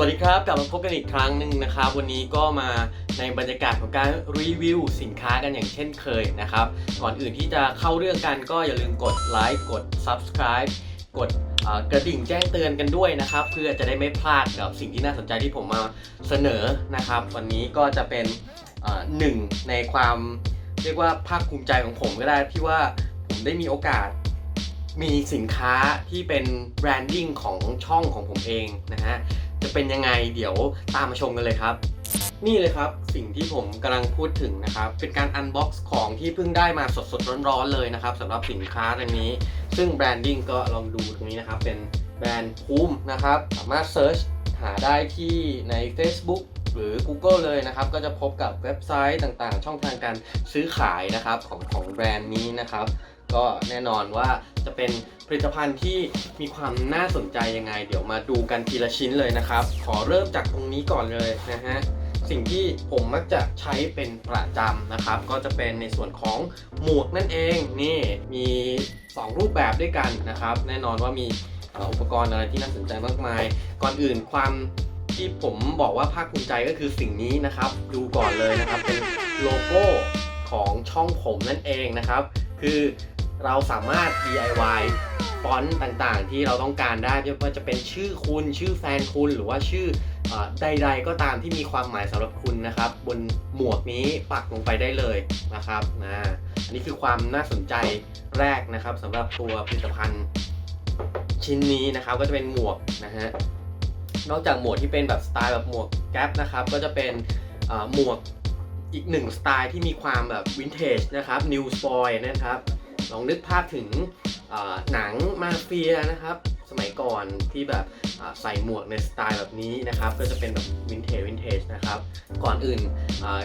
สวัสดีครับกลับมาพบกันอีกครั้งหนึ่งนะครับ วันนี้ก็มาในบรรยากาศของการรีวิวสินค้ากันอย่างเช่นเคยนะครับ ก่อนอื่นที่จะเข้าเรื่องกันก็อย่าลืมกดไลค์กด Subscribe กดกระดิ่งแจ้งเตือนกันด้วยนะครับ เพื่อจะได้ไม่พลาดกับสิ่งที่น่าสนใจที่ผมมาเสนอนะครับ วันนี้ก็จะเป็นหนึ่งในความเรียกว่าภาคภูมิใจของผมก็ได้ที่ว่าผมได้มีโอกาสมีสินค้าที่เป็นแบรนดิ้งของช่องของผมเองนะฮะ จะเป็นยังไงเดี๋ยวตามมาชมกันเลยครับ นี่เลยครับสิ่งที่ผมกำลังพูดถึงนะครับ เป็นการอันบ็อกซ์ของที่เพิ่งได้มาสดๆร้อนๆเลยนะครับสำหรับสินค้าอันนี้ ซึ่งแบรนดิ้งก็ลองดูตรงนี้นะครับ เป็นแบรนด์ภูมินะครับ สามารถเซิร์ชหาได้ที่ใน Facebook หรือ Google เลยนะครับ ก็จะพบกับเว็บไซต์ต่างๆ ช่องทางการซื้อขายนะครับของของแบรนด์นี้นะครับ ก็แน่นอนว่าจะเป็น ผลิตภัณฑ์ที่มีความน่าสนใจยังไง เดี๋ยวมาดูกันทีละชิ้นเลยนะครับ ขอเริ่มจากตรงนี้ก่อนเลยนะฮะสิ่งที่ผมมักจะใช้เป็นประจำนะครับ ก็จะเป็นในส่วนของหมวกนั่นเองนี่มี 2 รูปแบบด้วยกันนะครับ แน่นอนว่ามีอุปกรณ์อะไรที่น่าสนใจมากมาย ก่อนอื่นความที่ผมบอกว่าภาคภูมิใจก็คือสิ่งนี้นะครับ ดูก่อนเลยนะครับเป็นโลโก้ของช่องผมนั่นเองนะครับ คือ เราสามารถ DIY ฟอนต์ต่างๆ ที่เราต้องการได้ไม่ว่าจะเป็นชื่อคุณชื่อแฟนคุณหรือว่าชื่ออใด ๆ ก็ตามที่มีความหมายสำหรับคุณนะครับ บนหมวกนี้ปักลงไปได้เลยนะครับนะอันนี้คือความน่าสนใจแรกนะครับสำหรับตัวผลิตภัณฑ์ชิ้นนี้นะครับก็จะเป็นหมวกนะฮะนอกจากหมวกที่เป็นแบบสไตล์แบบหมวกแก๊ปนะครับก็จะเป็นหมวกอีกหนึ่งสไตล์ที่มีความแบบวินเทจนะครับนิวสปอยนะครับ ลองนึกภาพถึงหนังมาเฟียนะครับ สมัยก่อนที่แบบใส่หมวกในสไตล์แบบนี้นะครับ ก็จะเป็นแบบวินเทจวินเทจนะครับ ก่อนอื่น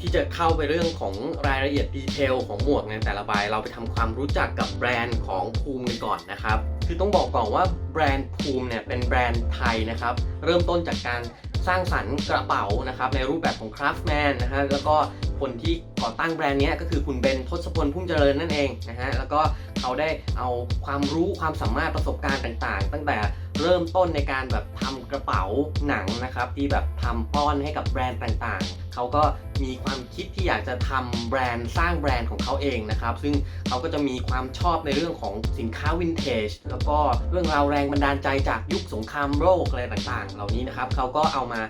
ที่จะเข้าไปเรื่องของรายละเอียดดีเทลของหมวกในแต่ละใบเราไปทำความรู้จักกับแบรนด์ของภูมิกันก่อนนะครับ คือต้องบอกก่อนว่าแบรนด์ภูมิเนี่ยเป็นแบรนด์ไทยนะครับ เริ่มต้นจากการสร้างสรรค์กระเป๋านะครับในรูปแบบของคราฟแมนนะฮะแล้วก็คนที่ก่อตั้งแบรนด์นี้ก็คือคุณเบนทศพลพุ่มเจริญนั่นเองนะฮะแล้วก็เขาได้เอาความรู้ความสามารถประสบการณ์ต่างๆ ตั้งแต่เริ่มต้นในการแบบทำกระเป๋าหนังนะครับที่แบบทำป้อนให้กับแบรนด์ต่างๆ เขาก็มีความคิดที่อยากจะทำแบรนด์สร้างแบรนด์ของเขาเองนะครับซึ่งเขาก็จะมีความชอบในเรื่องของสินค้าวินเทจแล้วก็เรื่องราวแรงบันดาลใจจากยุคสงครามโลกอะไรต่างๆ เหล่านี้นะครับเขาก็เอามา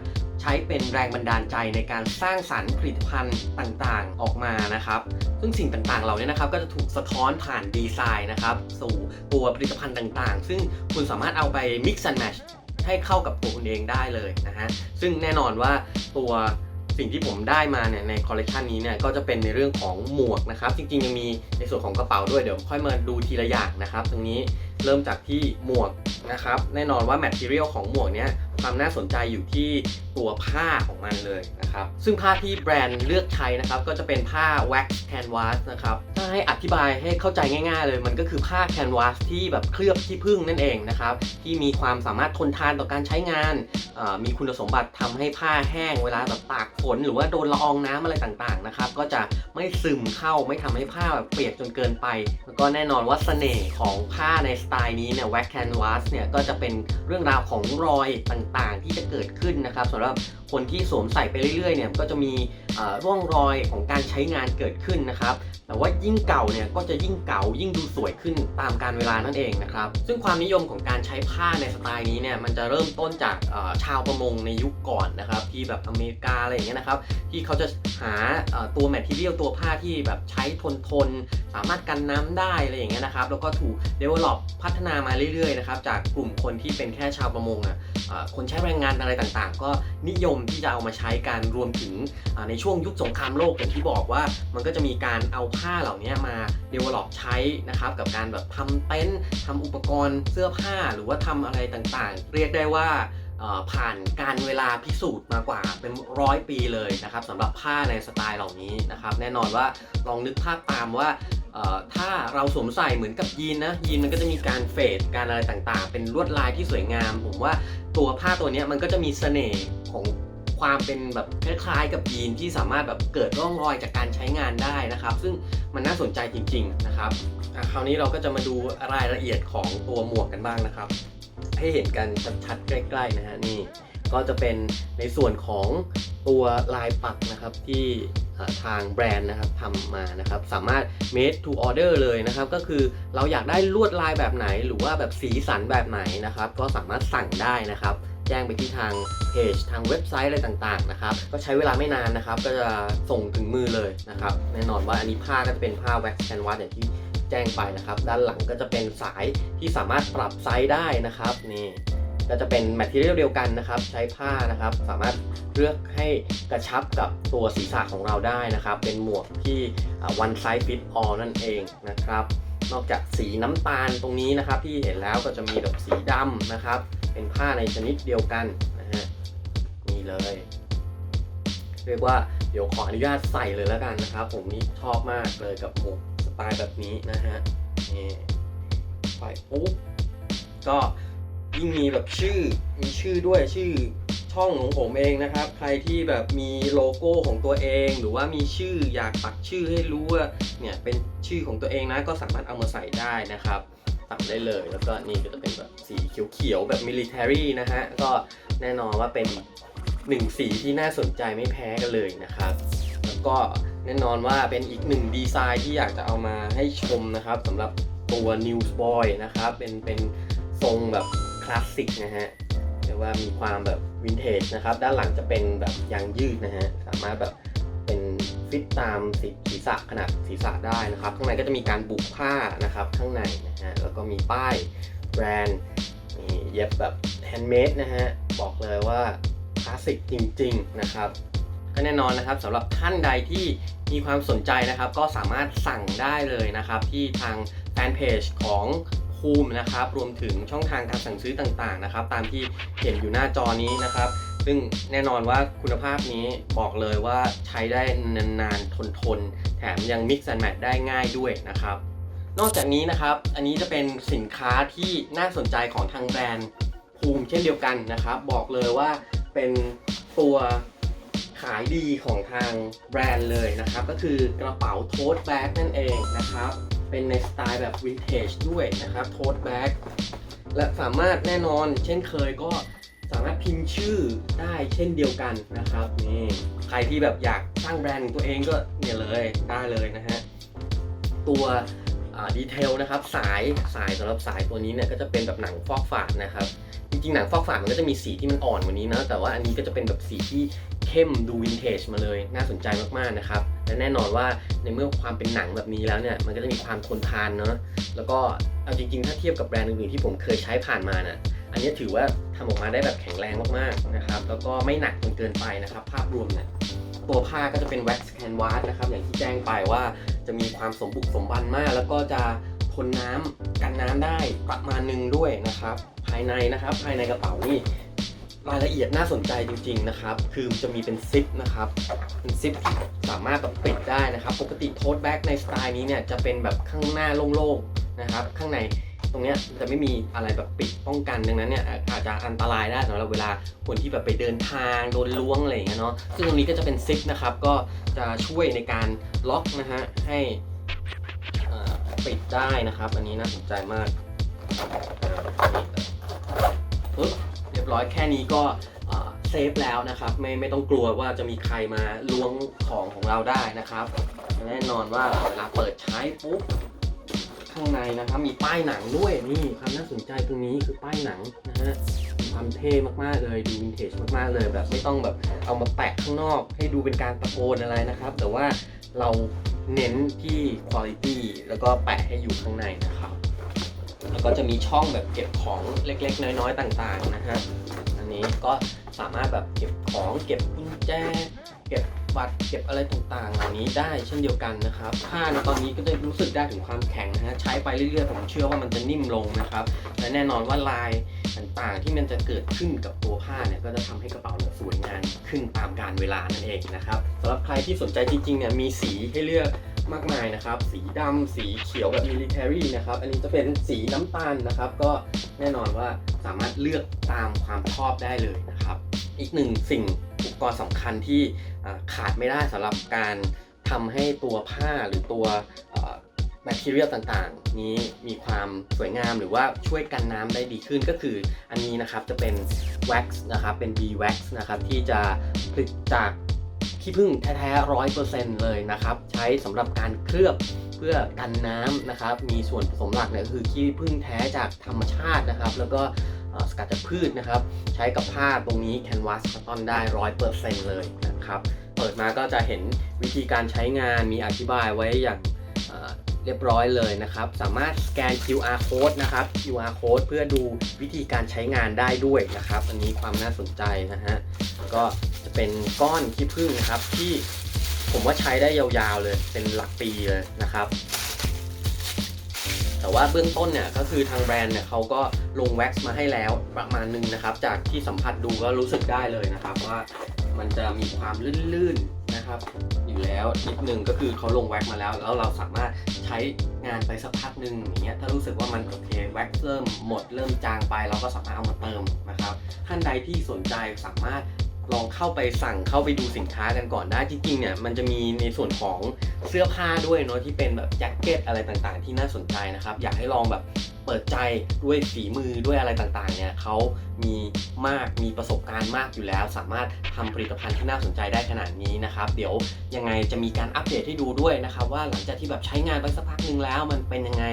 ใช้เป็นแรงบันดาลใจในการสร้างสรรค์ผลิตภัณฑ์ต่างๆ ออกมานะครับ ซึ่งสิ่งต่างๆ เหล่านี้นะครับก็จะถูกสะท้อนผ่านดีไซน์นะครับสู่ตัวผลิตภัณฑ์ต่างๆ ซึ่งคุณสามารถเอาไป mix and match ให้เข้ากับตัวคุณเองได้เลยนะฮะ ซึ่งแน่นอนว่าตัวสิ่งที่ผมได้มาเนี่ยในคอลเลกชันนี้เนี่ยก็จะเป็นในเรื่องของหมวกนะครับ จริงๆยังมีในส่วนของกระเป๋าด้วยเดี๋ยวค่อยมาดูทีละอย่างนะครับ ตรงนี้ เริ่มจากที่หมวกนะครับ แน่นอนว่าแมทเทียลของหมวกเนี้ยความน่าสนใจอยู่ที่ตัวผ้าของมันเลยนะครับ ซึ่งผ้าที่แบรนด์เลือกใช้นะครับ ก็จะเป็นผ้า wax canvas นะครับ ถ้าให้อธิบายให้เข้าใจง่ายๆเลย มันก็คือผ้า canvas ที่แบบเคลือบที่พึ่งนั่นเองนะครับ ที่มีความสามารถทนทานต่อการใช้งาน มีคุณสมบัติทำให้ผ้าแห้งเวลาแบบตากฝนหรือว่าโดนละอองน้ำอะไรต่างๆนะครับ ก็จะไม่ซึมเข้าไม่ทำให้ผ้าแบบเปียกจนเกินไป แล้วก็แน่นอนว่าเสน่ห์ของผ้าในสไตล์นี้เนี่ย wax canvas เนี่ยก็จะเป็นเรื่องราวของรอยต่างๆ ที่จะเกิดขึ้นนะครับสำหรับ คนที่สวมใส่ไปเรื่อยๆเนี่ยก็จะมีร่องรอยของการใช้งานเกิดขึ้นนะครับแต่ว่ายิ่งเก่าเนี่ยก็จะยิ่งเก่ายิ่งดูสวยขึ้นตามการเวลานั่นเองนะครับซึ่งความนิยมของการใช้ผ้าในสไตล์นี้เนี่ยมันจะเริ่มต้นจากชาวประมงในยุคก่อนนะครับที่แบบอเมริกาอะไรอย่างเงี้ยนะครับที่เขาจะหาตัวแมททีเทียลตัวผ้าที่แบบใช้ทนทนสามารถกันน้ำได้อะไรอย่างเงี้ยนะครับแล้วก็ถูก develop พัฒนามาเรื่อยๆนะครับจากกลุ่มคนที่เป็นแค่ชาวประมงอะคนใช้แรงงานอะไรต่างๆ ก็นิยมที่จะเอามาใช้การรวมถึงในช่วงยุคสงครามโลกอย่างที่บอกว่า มันก็จะมีการเอาผ้าเหล่านี้มา develop ใช้นะครับกับการแบบทำเต็นท์ทำอุปกรณ์เสื้อผ้าหรือว่าทำอะไรต่างๆ เรียกได้ว่าผ่านการเวลาพิสูจน์มากว่าเป็นร้อยปีเลยนะครับสำหรับผ้าในสไตล์เหล่านี้นะครับแน่นอนว่าลองนึกภาพตามว่าถ้าเราสวมใส่เหมือนกับยีนนะยีนมันก็จะมีการเฟดการอะไรต่างๆ เป็นลวดลายที่สวยงาม ผมว่าตัวผ้าตัวนี้มันก็จะมีเสน่ห์ของ ความเป็นแบบคล้ายๆกับยีนที่สามารถแบบเกิดร่องรอยจากการใช้งานได้นะครับ ซึ่งมันน่าสนใจจริง ๆ นะครับคราวนี้เราก็จะมาดูรายละเอียดของตัวหมวกกันบ้างนะครับ ให้เห็นกันชัดๆใกล้ๆนะฮะนี่ก็จะเป็นในส่วนของตัวลายปักนะครับที่ทางแบรนด์นะครับทำมานะครับ สามารถ made to order เลยนะครับ ก็คือเราอยากได้ลวดลายแบบไหน หรือว่าแบบสีสันแบบไหนนะครับ ก็สามารถสั่งได้นะครับ แจ้งไปที่ทางเพจทางเว็บไซต์อะไรต่างๆนะครับก็ใช้เวลาไม่นานนะครับ ก็จะส่งถึงมือเลยนะครับแน่นอนว่าอันนี้ผ้าก็จะเป็นผ้าแว็กซ์แคนวาสอย่างที่แจ้งไปนะครับ ด้านหลังก็จะเป็นสายที่สามารถปรับไซส์ได้นะครับนี่ก็จะเป็นแมทเทียลเดียวกันนะครับ ใช้ผ้านะครับ สามารถเลือกให้กระชับกับตัวศีรษะของเราได้นะครับ เป็นหมวกที่ one size fit all นั่นเองนะครับ นอกจากสีน้ำตาลตรงนี้นะครับที่เห็นแล้วก็จะมีแบบสีดำนะครับ เป็นผ้าในชนิดเดียวกันนะฮะนี่เลย เรียกว่าเดี๋ยวขออนุญาตใส่เลยแล้วกันนะครับ ผมนี่ชอบมากเลยกับหมวกสไตล์แบบนี้นะฮะนี่ใส่ปุ๊บก็ยิ่งมีแบบชื่อมีชื่อด้วยชื่อช่องของผมเองนะครับ ใครที่แบบมีโลโก้ของตัวเอง หรือว่ามีชื่ออยากปักชื่อให้รู้ว่าเนี่ยเป็นชื่อของตัวเองนะก็สามารถเอามาใส่ได้นะครับ สั่งได้เลย แล้วก็นี่ก็จะเป็นแบบสีเขียวๆแบบมิลิเ a รีนะฮะ ก็แน่นอนว่าเป็นหนึ่งสีที่น่าสนใจไม่แพ้กันเลยนะครับ แล้วก็แน่นอนว่าเป็นอีกหนึ่งดีไซน์ที่อยากจะเอามาให้ชมนะครับสำหรับตัว Newsboy นะครับ เป็นเป็นทรงแบบคลาสสิกนะฮะเรียกว่ามีความแบบวินเทจนะครับ ด้านหลังจะเป็นแบบยางยืดนะฮะ สามารถแบบ ฟิตตามศีรษะขนาดศีรษะได้นะครับ ข้างในก็จะมีการบุกผ้านะครับข้างในนะฮะแล้วก็มีป้ายแบรนด์มีเย็บแบบแฮนด์เมดนะฮะบอกเลยว่าคลาสสิกจริง ๆ นะครับก็แน่นอนนะครับสำหรับท่านใดที่มีความสนใจนะครับ ก็สามารถสั่งได้เลยนะครับ ที่ทางแฟนเพจของภูมินะครับ รวมถึงช่องทางการสั่งซื้อต่างๆนะครับ ตามที่เห็นอยู่หน้าจอนี้นะครับ ซึ่งแน่นอนว่าคุณภาพนี้บอกเลยว่าใช้ได้นานๆ ทนๆแถมยัง mix and match ได้ง่ายด้วยนะครับ นอกจากนี้นะครับ อันนี้จะเป็นสินค้าที่น่าสนใจของทางแบรนด์ภูมิเช่นเดียวกันนะครับ บอกเลยว่าเป็นตัวขายดีของทางแบรนด์เลยนะครับ ก็คือกระเป๋าโท t แบ็กนั่นเองนะครับ เป็นในสไตล์แบบวินเทจด้วยนะครับโท t แบ็กและสามารถแน่นอนเช่นเคยก็ามารถพิมพ์ชื่อได้เช่นเดียวกันนะครับนี่ใครที่แบบอยากสร้างแบรนด์ของตัวเองก็เนี่ยเลยได้เลยนะฮะตัวดีเทลนะครับสายสายสำหรับสายตัวนี้เนี่ยก็จะเป็นแบบหนังฟอกฝาดนะครับจริงๆหนังฟอกฝาดมันก็จะมีสีที่มันอ่อนกว่านี้นะแต่ว่าอันนี้ก็จะเป็นแบบสีที่เข้มดูวินเทจมาเลยน่าสนใจมากๆนะครับและแน่นอนว่าในเมื่อความเป็นหนังแบบนี้แล้วเนี่ยมันก็จะมีความทนทานเนาะแล้วก็เอาจริงๆ ถ้าเทียบกับแบรนด์อื่นๆที่ผมเคยใช้ผ่านมาน่ะอันนี้ถือว่า ทำออกมาได้แบบแข็งแรงมากๆนะครับ แล้วก็ไม่หนักจนเกินไปนะครับ ภาพรวมเนี่ยตัวผ้าก็จะเป็น wax canvas นะครับ อย่างที่แจ้งไปว่าจะมีความสมบุกสมบันมาก แล้วก็จะทนน้ำกันน้ำได้ประมาณหนึงด้วยนะครับ ภายในนะครับ ภายในกระเป๋านี่รายละเอียดน่าสนใจจริงๆนะครับ คือจะมีเป็นซิปนะครับ เป็นซิปสามารถแบบปิดได้นะครับ ปกติโทสแบ็กในสไตล์นี้เนี่ยจะเป็นแบบข้างหน้าโล่งๆนะครับ ข้างใน ตรงเนี้ยจะไม่มีอะไรแบบปิดป้องกันดังนั้นเนี่ยอาจจะอันตรายได้สำหรับเวลาคนที่แบบไปเดินทางโดนล้วงอะไรอย่างเงี้ยเนาะซึ่งตรงนี้ก็จะเป็นซิปนะครับก็จะช่วยในการล็อกนะฮะให้ปิดได้นะครับ อันนี้น่าสนใจมากปึ๊บเรียบร้อยแค่นี้ก็เอ่อเซฟแล้วนะครับ ไม่ไม่ต้องกลัวว่าจะมีใครมาล้วงของของเราได้นะครับ แน่นอนว่าเวลาเปิดใช้ปุ๊บ ข้างในนะครับ มีป้ายหนังด้วยนี่ความน่าสนใจตรงนี้คือป้ายหนังนะฮะความเท่มากๆเลยดูวินเทจมากๆเลยแบบไม่ต้องแบบเอามาแปะข้างนอก ให้ดูเป็นการตะโกนอะไรนะครับ แต่ว่าเราเน้นที่คุณภาพแล้วก็แปะให้อยู่ข้างในนะครับแล้วก็จะมีช่องแบบเก็บของเล็กๆ น้อยๆ ต่างๆนะฮะอันนี้ก็สามารถแบบเก็บของเก็บกุญแจเก็บ บัตรเก็บอะไรต่างๆ เหล่านี้ได้เช่นเดียวกันนะครับผ้าในตอนนี้ก็จะรู้สึกได้ถึงความแข็งนะฮะใช้ไปเรื่อยๆ ผมเชื่อว่ามันจะนิ่มลงนะครับและแน่นอนว่าลายต่างๆ ที่มันจะเกิดขึ้นกับตัวผ้าเนี่ยก็จะทำให้กระเป๋าเนี่ยสวยงามขึ้นตามกาลเวลานั่นเองนะครับสำหรับใครที่สนใจจริงๆเนี่ยมีสีให้เลือกมากมายนะครับ สีดำสีเขียวแบบมิลิเ a รีนะครับ อันนี้จะเป็นสีน้ำตาลนะครับ ก็แน่นอนว่าสามารถเลือกตามความชอบได้เลยนะครับ อีกหนึ่งสิ่ง กรณ์สำคัญที่ขาดไม่ได้สำหรับการทำให้ตัวผ้าหรือตัวแบคทีเรียลต่างๆ นี้มีความสวยงามหรือว่าช่วยกันน้ำได้ดีขึ้นก็คืออันนี้นะครับจะเป็น wax นะครับเป็น B wax นะครับที่จะผลิตจากขี้ผึ้งแท้ๆร้อยเปอร์เซ็นต์เลยนะครับใช้สำหรับการเคลือบเพื่อกันน้ำนะครับมีส่วนผสมหลักเนี่ยคือขี้ผึ้งแท้จากธรรมชาตินะครับ แล้วก็ สกัดจากพืชนะครับ ใช้กับผ้าตรงนี้แคนวาสคอตตอนได้ร้อยเปอร์เซ็นต์เลยนะครับ เปิดมาก็จะเห็นวิธีการใช้งานมีอธิบายไว้อย่างเอ่อเรียบร้อยเลยนะครับ สามารถสแกน QR code นะครับ QR code เพื่อดูวิธีการใช้งานได้ด้วยนะครับ อันนี้ความน่าสนใจนะฮะ ก็จะเป็นก้อนขี้ผึ้งนะครับที่ผมว่าใช้ได้ยาวๆเลย เป็นหลักปีเลยนะครับ แต่ว่าเบื้องต้นเนี่ยก็คือทางแบรนด์เนี่ยเขาก็ลงแว็กซ์มาให้แล้วประมาณหนึงนะครับ จากที่สัมผัสดูก็รู้สึกได้เลยนะครับว่ามันจะมีความลื่นๆนะครับ อยู่แล้วนิดนึงก็คือเขาลงแว็กซ์มาแล้ว แล้วเราสามารถใช้งานไปสักพักหนึ่งอย่างเงี้ยถ้ารู้สึกว่ามันโอเคแว็กซ์เริ่มหมดเริ่มจางไป เราก็สามารถเอามาเติมนะครับท่านใดที่สนใจสามารถ ลองเข้าไปสั่งเข้าไปดูสินค้ากันก่อนได้จริงๆเนี่ยมันจะมีในส่วนของเสื้อผ้าด้วยเนาะที่เป็นแบบแจ็คเก็ตอะไรต่างๆ ที่น่าสนใจนะครับ อยากให้ลองแบบ เปิดใจด้วยฝีมือด้วยอะไรต่างๆเนี่ยเขามีมากมีประสบการณ์มากอยู่แล้ว สามารถทำผลิตภัณฑ์ที่น่าสนใจได้ขนาดนี้นะครับ เดี๋ยวยังไงจะมีการอัปเดตให้ดูด้วยนะครับว่าหลังจากที่แบบใช้งานไปสักพักหนึ่งแล้วมันเป็นยังไง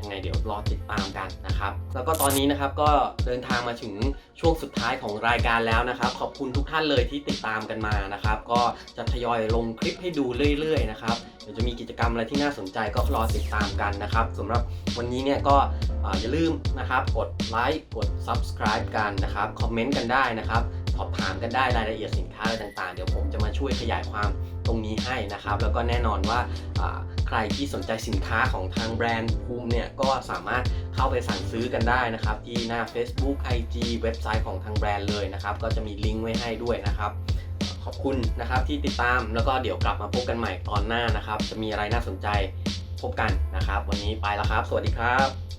ยังไงเดี๋ยวรอติดตามกันนะครับแล้วก็ตอนนี้นะครับก็เดินทางมาถึงช่วงสุดท้ายของรายการแล้วนะครับขอบคุณทุกท่านเลยที่ติดตามกันมานะครับก็จะทยอยลงคลิปให้ดูเรื่อยๆนะครับ เดี๋ยวจะมีกิจกรรมอะไรที่น่าสนใจก็รอติดตามกันนะครับสำหรับวันนี้เนี่ยก็อย่าลืมนะครับกดไลค์กด subscribe กันนะครับคอมเมนต์กันได้นะครับสอบถามกันได้รายละเอียดสินค้าอะไรต่างๆ เดี๋ยวผมจะมาช่วยขยายความตรงนี้ให้นะครับ แล้วก็แน่นอนว่าอ่าใครที่สนใจสินค้าของทางแบรนด์ภูมิเนี่ยก็สามารถเข้าไปสั่งซื้อกันได้นะครับ ที่หน้า Facebook IG เว็บไซต์ของทางแบรนด์เลยนะครับ ก็จะมีลิงก์ไว้ให้ด้วยนะครับ ขอบคุณนะครับที่ติดตามแล้วก็เดี๋ยวกลับมาพบกันใหม่ตอนหน้านะครับ จะมีอะไรน่าสนใจพบกันนะครับ วันนี้ไปแล้วครับ สวัสดีครับ